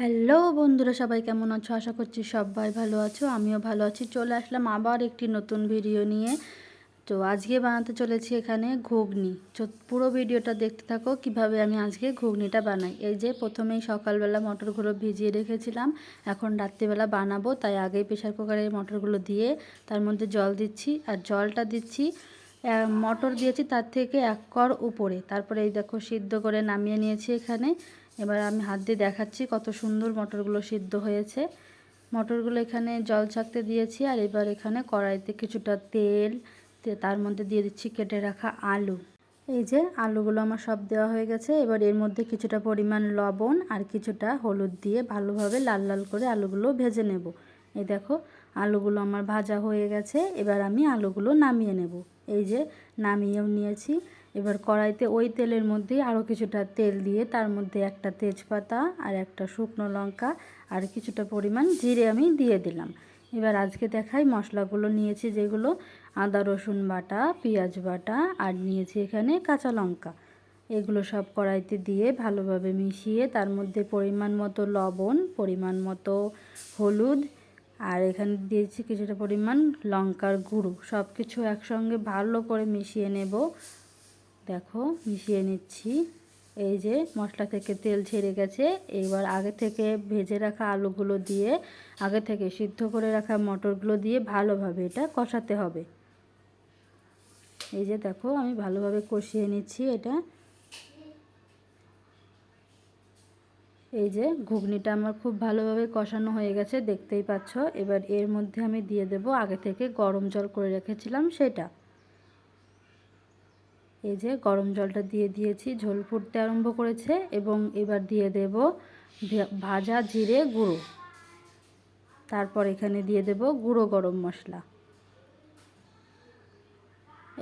Hello বন্ধুরা, সবাই কেমন আছো? আশা করছি সবাই ভালো আছো, আমিও ভালো আছি। চলে আসলাম আবার একটি নতুন ভিডিও নিয়ে। তো আজকে বানাতে চলেছি এখানে ঘুগনি। পুরো ভিডিওটা দেখতে থাকো, কীভাবে আমি আজকে ঘুগনিটা বানাই। এই যে প্রথমেই সকালবেলা মটরগুলো ভিজিয়ে রেখেছিলাম, এখন রাত্রিবেলা বানাবো। তাই আগেই প্রেশার কুকারে মটরগুলো দিয়ে তার মধ্যে জল দিচ্ছি, আর জলটা দিচ্ছি মটর দিয়েছি তার থেকে এক কর উপরে। তারপরে এই দেখো সিদ্ধ করে নামিয়ে নিয়েছি এখানে। এবার আমি হাত দিয়ে দেখাচ্ছি কত সুন্দর মটরগুলো সিদ্ধ হয়েছে। মটরগুলো এখানে জল ছাকতে দিয়েছি আর এবার এখানে কড়াইতে কিছুটা তেল তার মধ্যে দিয়ে দিচ্ছি কেটে রাখা আলু। এই যে আলুগুলো আমার সব দেওয়া হয়ে গেছে, এবার এর মধ্যে কিছুটা পরিমাণ লবণ আর কিছুটা হলুদ দিয়ে ভালোভাবে লাল লাল করে আলুগুলো ভেজে নেব। এই দেখো, আলুগুলো আমার ভাজা হয়ে গেছে, এবার আমি আলুগুলো নামিয়ে নেব। এই যে নামিয়েও নিয়েছি এবার কড়াইতে ওই তেলের মধ্যেই আরও কিছুটা তেল দিয়ে তার মধ্যে একটা তেজপাতা আর একটা শুকনো লঙ্কা আর কিছুটা পরিমাণ জিরে আমি দিয়ে দিলাম। এবার আজকে দেখাই মশলাগুলো নিয়েছি যেগুলো আদা, রসুন বাটা, পেঁয়াজ বাটা আর নিয়েছি এখানে কাঁচা লঙ্কা। এগুলো সব কড়াইতে দিয়ে ভালোভাবে মিশিয়ে তার মধ্যে পরিমাণ মতো লবণ, পরিমাণ মতো হলুদ আর এখানে দিয়েছি কিছুটা পরিমাণ লঙ্কার গুঁড়ো। সব কিছু একসঙ্গে ভালো করে মিশিয়ে নেব। দেখো, মিশিয়ে নিচ্ছি। এই যে মশলা থেকে তেল ছেড়ে গেছে এবার আগে থেকে ভেজে রাখা আলুগুলো দিয়ে, আগে থেকে সিদ্ধ করে রাখা মটরগুলো দিয়ে ভালোভাবে এটা কষাতে হবে। এই যে দেখো, আমি ভালোভাবে কষিয়ে নিচ্ছি এটা। এই যে ঘুগনিটা আমার খুব ভালোভাবে কষানো হয়ে গেছে, দেখতেই পাচ্ছ। এবার এর মধ্যে আমি দিয়ে দেব আগে থেকে গরম জল করে রেখেছিলাম সেটা। এই যে গরম জলটা দিয়ে দিয়েছি, ঝোল ফুটতে আরম্ভ করেছে এবং এবার দিয়ে দেব ভাজা জিরে গুঁড়ো। তারপর এখানে দিয়ে দেব গুঁড়ো গরম মশলা।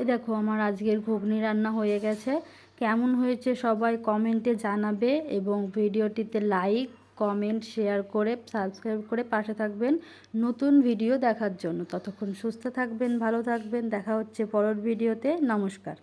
এই দেখো আমার আজকের ঘুগনি রান্না হয়ে গেছে। কেমন হয়েছে সবাই কমেন্টে জানাবে এবং ভিডিওটিতে লাইক, কমেন্ট, শেয়ার করে, সাবস্ক্রাইব করে পাশে থাকবেন। নতুন ভিডিও দেখার জন্য। ততক্ষণ সুস্থ থাকবেন, ভালো থাকবেন। দেখা হচ্ছে পরের ভিডিওতে। নমস্কার।